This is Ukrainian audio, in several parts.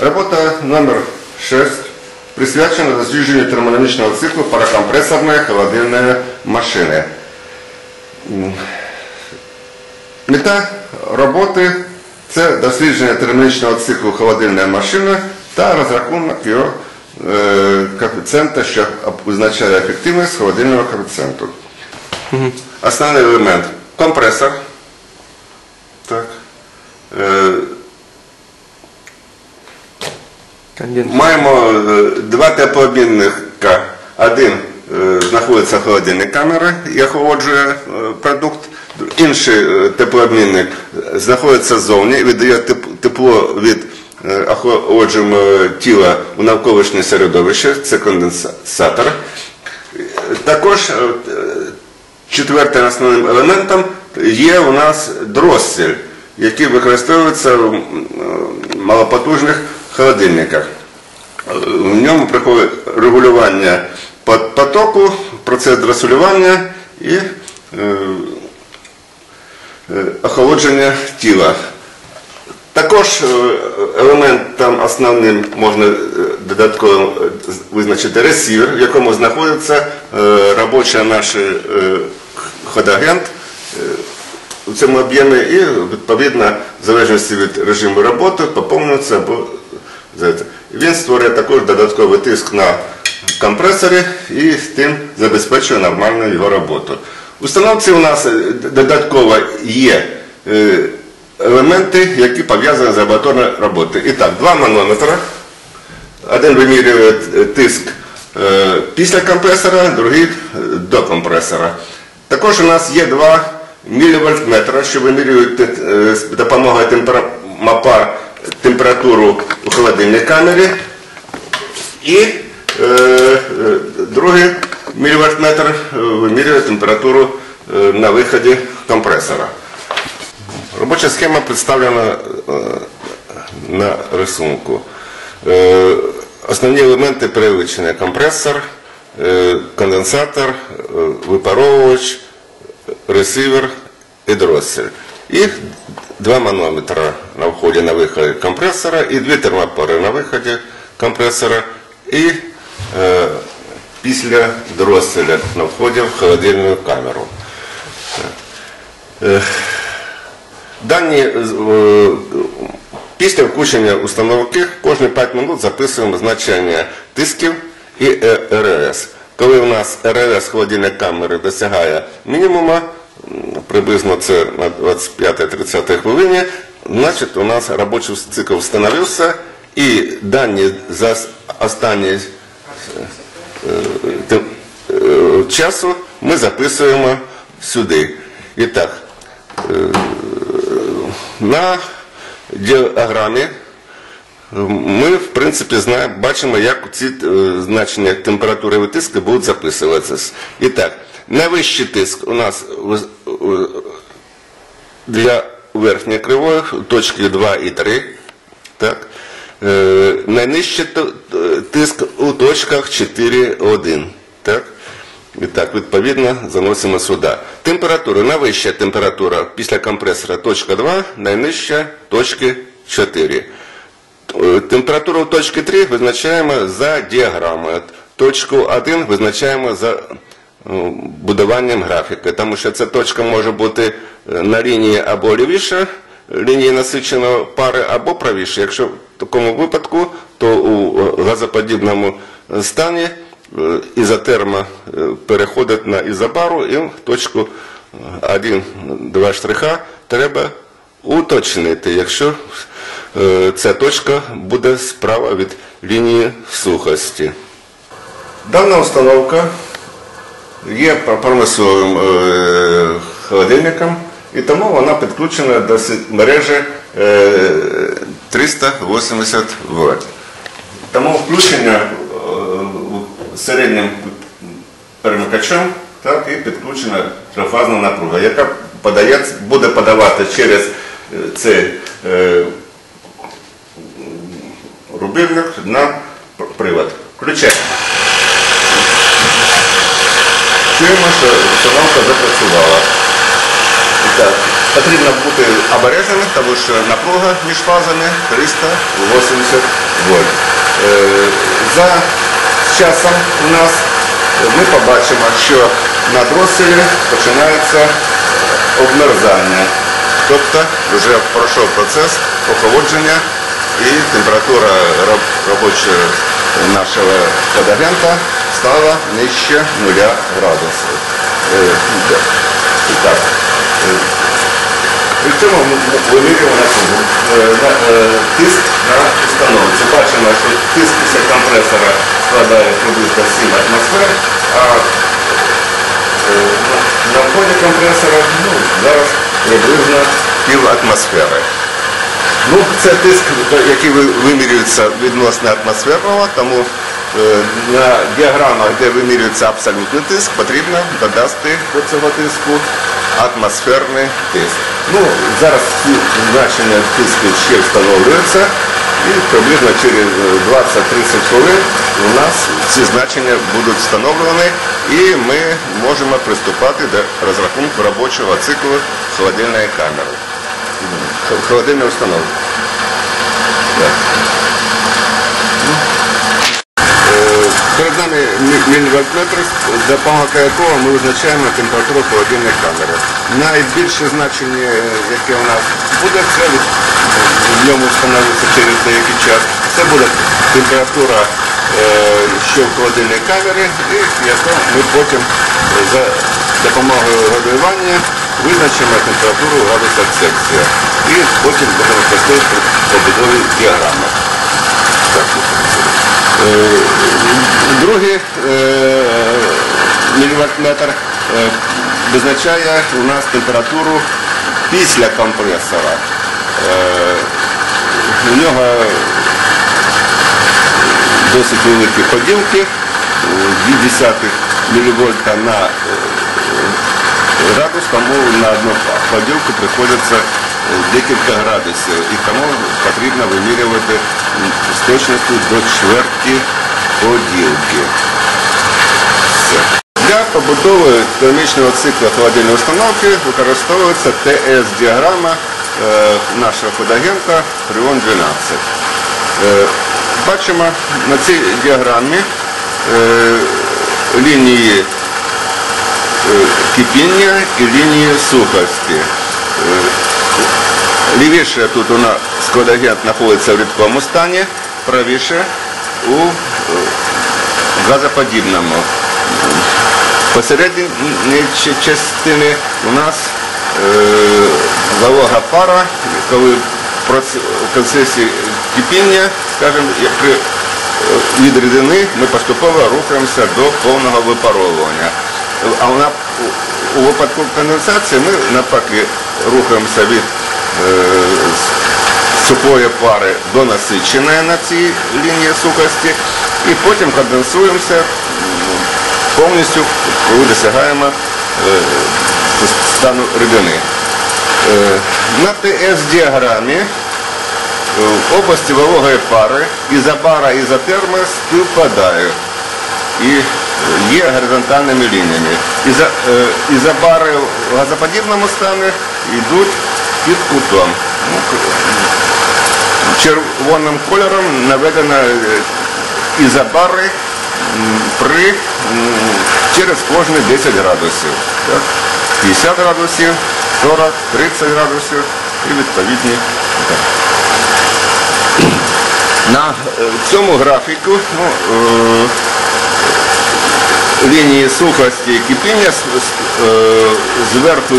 Робота номер 6 присвячена дослідженню термодинамічного циклу парокомпресорної холодильної машини. Мета роботи це дослідження термодинамічного циклу холодильної машини та розрахунок його е, коефіцієнта, що визначає ефективність холодильного коефіцієнту. Основний елемент компресор. Так. Е, Конденсат. Маємо е, два теплообмінника. Один е, знаходиться в холодильній камері і охолоджує е, продукт. Інший теплообмінник знаходиться ззовні і теп- тепло від охолоджуємого тіла у навколишнє середовище. Це конденсатор. Також четвертим основним елементом є у нас дроссель, який використовується в малопотужних холодильниках. Е, В ньому приходить регулювання потоку, процес дросулювання і е, е, охолодження тіла. Також е, елементом основним можна додатково визначити ресівер, в якому знаходиться робоча наш ходагент у цьому об'ємі і відповідно в залежності від режиму роботи поповнюється або. Він створює також додатковий тиск на компресорі і тим забезпечує нормальну його роботу. У установці у нас е, додатково є е, елементи, які пов'язані з лабораторною роботою. І так, два манометри. Один вимірює тиск е, після компресора, другий до компресора. Також у нас є два мілівольтметра, що вимірюють допомогою темпера- мапа температуру у холодильній камері. І е, е, другий мілівольтметр е, вимірює температуру е, на виході компресора. Робоча схема представлена на рисунку. Основні елементи перелічення компресор, конденсатор, випаровувач, ресивер і дроссель. І два манометра на вході на виході компресора, і дві термопори на виході компресора, і е, після дросселя на вході в холодильну камеру. Е, Дані е, після включення установки кожні 5 минут записуємо значення тисків і е, РРС. Коли у нас РРС холодильної камери досягає мінімума, приблизно це на 25-30 хвилині, значить у нас робочий цикл встановився і дані за останні е, е, часу ми записуємо сюди. І так, на діаграмі ми, в принципі, знаємо, бачимо, як ці е, значення температури і тиску будуть записуватися. І так, найвищий тиск у нас виз- е, для верхньої кривої, точки 2 і 3. Так? Е, найнижчий тиск у точках 4, 1. Так? І так, відповідно, заносимо сюди. Температура, найвища температура після компресора точка 2, найнижча точки 4. Е, Температуру точки 3 визначаємо за діаграмою. Точку 1 визначаємо за будуванням графіки, тому що ця точка може бути е, на лінії або лівіше лінії насиченої пари, або правіше. Якщо в такому випадку, то у е, газоподібному стані е, ізотерма е, переходить на ізобару і точку 1-2 штриха треба уточнити, якщо е, ця точка буде справа від лінії сухості. Дана установка є промисловим е, холодильником, і тому вона підключена до мережі е, 380 Вт. Тому включення е, середнім перемикачем так, і підключена трифазна напруга, яка подає, буде подавати через е, цей е, рубильник на привод. Включаємо. Чуємо, що установка запрацювала. Так, потрібно бути обережними, тому що напруга між фазами 380 вольт. Е, За часом у нас ми побачимо, що на дроселі починається обмерзання. Тобто вже пройшов процес охолодження і температура робочого нашого подагента стала нижче 0 градусів. Е. І так. е, При цьому ми вимірюємо цьому, е, е, тиск на установці. Бачимо, що тиск після компресора складає приблизно 7 атмосфер, а е, на- вході компресора ну, зараз приблизно пів атмосфери. Ну, це тиск, який вимірюється відносно атмосферного, тому е, на діаграмах, де вимірюється абсолютний тиск, потрібно додати до цього тиску атмосферний тиск. Ну, зараз ці значення тиску ще встановлюються, і приблизно через е, 20-30 хвилин у нас ці значення будуть встановлені, і ми можемо приступати до розрахунку робочого циклу холодильної камери. Холодильної установки. Так. Е, Перед нами мі- мілівольтметр, за допомогою якого ми визначаємо температуру холодильної камери. Найбільше значення, е, яке у нас буде, це в ньому встановиться через деякий час. Це буде температура, е, що в холодильній камері, і яку ми потім за допомогою градуювання визначимо температуру в градусах Цельсія. І потім будемо використовувати побудові діаграми. Так. Е, Другий е, мілівольтметр е, визначає у нас температуру після компресора. У нього досить великі поділки, 0,2 мілівольта на градус, тому на одну поділку приходиться декілька градусів. І тому потрібно вимірювати з точністю до чверті поділки. Все. Для побудови термічного цикла холодильної установки використовується ТС-діаграма е, нашого подагента Фреон 12. Е, Бачимо на цій діаграмі е, лінії кипіння і лінії сухості. Лівіше тут у нас складагент знаходиться в рідкому стані, правіше у е, газоподібному. Посередині частини у нас е, волога пара, коли в проц- процесі кипіння, скажімо, при е, від рідини ми поступово рухаємося до повного випаровування. А вона у випадку конденсації ми навпаки рухаємося від е, сухої пари до насиченої на цій лінії сухості і потім конденсуємося повністю, коли досягаємо е, стану рідини. Е, На ТС-діаграмі е, області вологої пари ізобара і ізотерми співпадають і є горизонтальними лініями. Ізо, ізобари в газоподібному стані йдуть під кутом. Червоним кольором наведено е, ізобари при, через кожні 10 градусів. Так? 50 градусів, 40, 30 градусів і відповідні. так. На е, цьому графіку ну, е, лінії сухості і кипіння зверху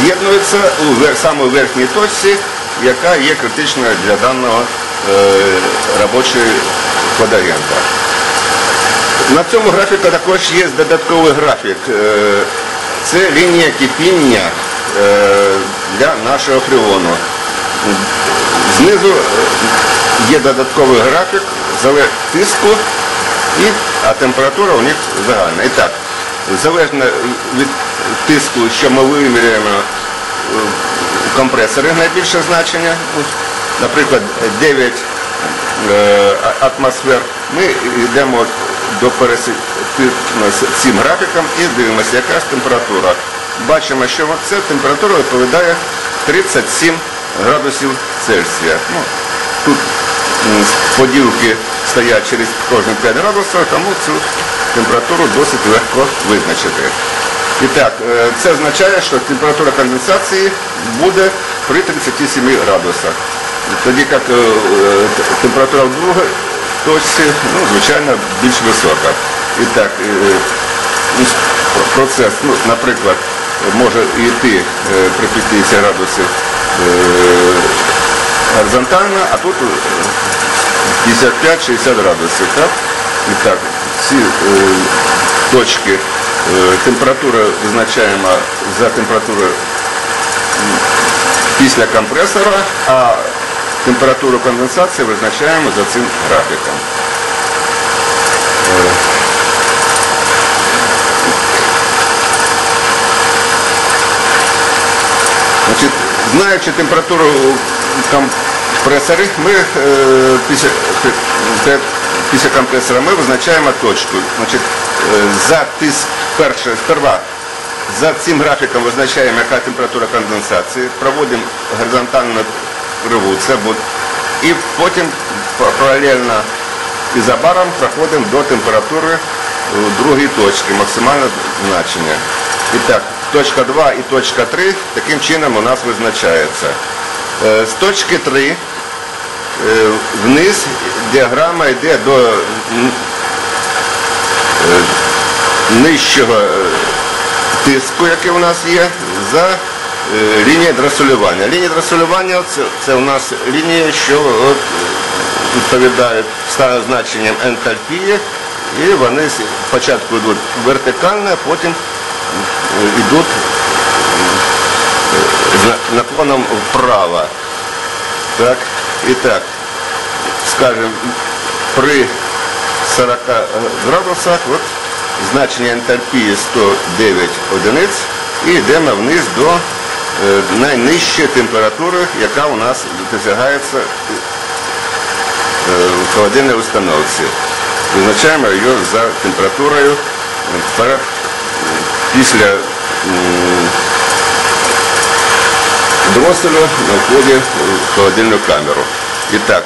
з'єднуються у саме верхній точці, яка є критичною для даного е, робочого квадріанта. На цьому графіку також є додатковий графік. Е, Це лінія кипіння е, для нашого фреону. Знизу є додатковий графік зале- тиску, а температура у них загальна. І так, залежно від тиску, що ми виміряємо у компресорі найбільше значення, ну, наприклад, 9 е, атмосфер, ми йдемо до з цим графіком і дивимося, яка ж температура бачимо, що це температура відповідає 37 градусів Цельсія. Ну, тут поділки стоять через кожні 5 градусів, тому цю температуру досить легко визначити. І так, е, це означає, що температура конденсації буде при 37 градусах. Тоді як е, е, температура в другій точці, ну, звичайно, більш висока. І так, е, процес, ну, наприклад, може йти при 50 градусів е, горизонтально, а тут е, 55-60 градусів. Так? І так, е, точки температура визначаємо за температурою після компресора, а температуру конденсації визначаємо за цим графіком. Е, Значить, знаючи температуру в компресорі, ми е, після, після компресора ми визначаємо точку. Значить, за тиск перше, сперва за цим графіком визначаємо, яка температура конденсації, проводимо горизонтальну криву, це і потім па- паралельно ізобаром проходимо до температури е, другої точки, максимальне значення. І так, точка 2 і точка 3 таким чином у нас визначається. Е, З точки 3 е, вниз діаграма йде до е, нижчого е, тиску, який у нас є, за е, лінією драсулювання. Лінія драсулювання це, у нас лінії, що от, відповідають ста- значенням ентальпії, і вони спочатку йдуть вертикально, а потім е, йдуть е, з на- наклоном вправо. Так? І так, скажем, при 40 градусах от, значення ентальпії 109 одиниць і йдемо вниз до е, найнижчої температури, яка у нас досягається е, в холодильній установці. Визначаємо її за температурою е, після дросселю на вході в холодильну камеру. І так,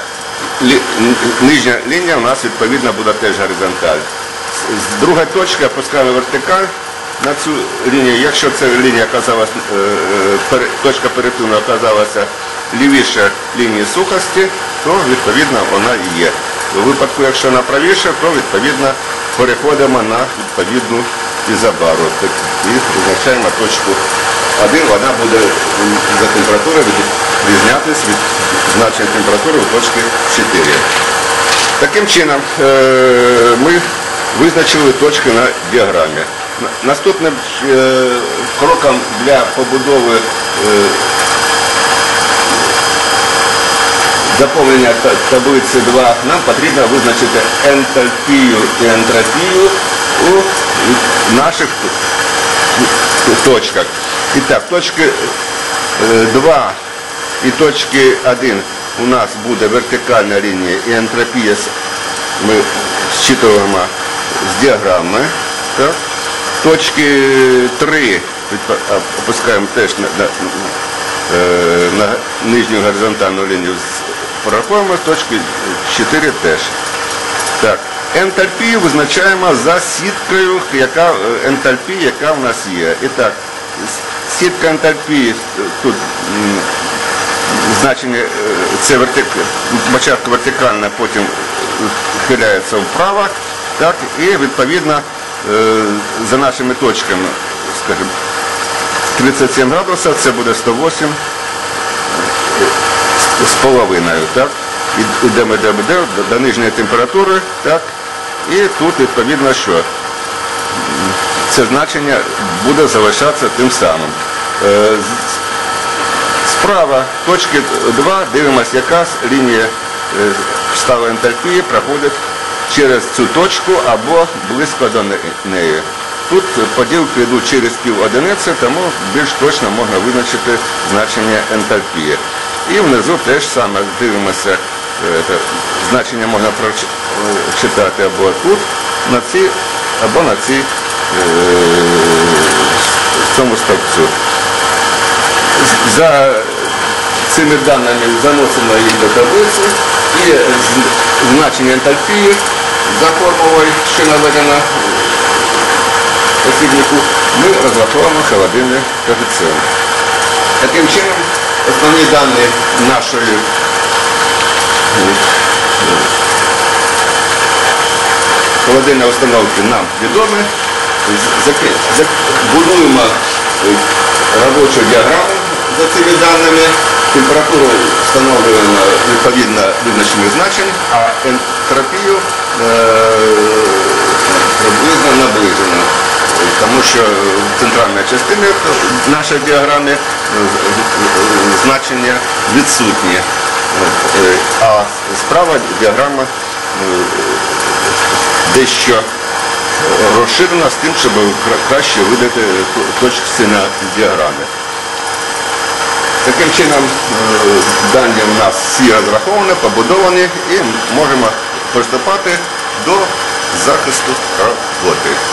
нижня лінія у нас відповідно буде теж горизонталь. Друга точка опускаємо вертикаль на цю лінію. Якщо ця лінія оказалась, е, е, точка перетину оказалася лівіше лінії сухості, то відповідно вона і є. У випадку, якщо вона правіше, то відповідно переходимо на відповідну ізобару. І визначаємо точку 1, вона буде за температурою відрізнятися від значення температури у точці 4. Таким чином е, ми визначили точки на діаграмі. Наступним е, кроком для побудови е, заповнення таблиці 2 нам потрібно визначити ентальпію і ентропію у наших точках. І так, точки 2 і точки 1 у нас буде вертикальна лінія і ентропія ми зчитуємо діаграми. Так? Точки 3 опускаємо теж на, на, е, на нижню горизонтальну лінію, порахуємо точки 4 теж. Так, ентальпію визначаємо за сіткою, яка е, ентальпія, яка в нас є. І так, сітка ентальпії е, тут значення це вертик, спочатку вертикальна, потім хиляється вправо, так, і відповідно е, за нашими точками, скажімо, 37 градусів, це буде 108 з- з половиною, так? Йдемо, йдемо, йдемо до, нижньої температури, так? І тут відповідно що? Це значення буде залишатися тим самим. Е, Справа точки 2 дивимося, яка лінія е, ентальпії проходить через цю точку або близько до неї. Тут поділки йдуть через пів одиниці, тому більш точно можна визначити значення ентальпії. І внизу теж саме дивимося, е, значення можна прочитати або тут, на цій, або на цій е, цьому стовпцю. За цими даними заносимо їх до таблиці і значення ентальпії за наведено в посібнику, ми розраховуємо холодильний коефіцієнт. Таким чином, основні дані нашої холодильної установки нам відомі. Будуємо е, робочу діаграму за цими даними. Температуру встановлюємо відповідно визначених значень, а ентропію е, приблизно наближено. Тому що центральна частина нашої діаграми е, значення відсутні. Е, А справа діаграма е, дещо розширена з тим, щоб краще видати то- точки на діаграмі. Таким чином е, дані в нас всі розраховані, побудовані і можемо приступати до захисту роботи.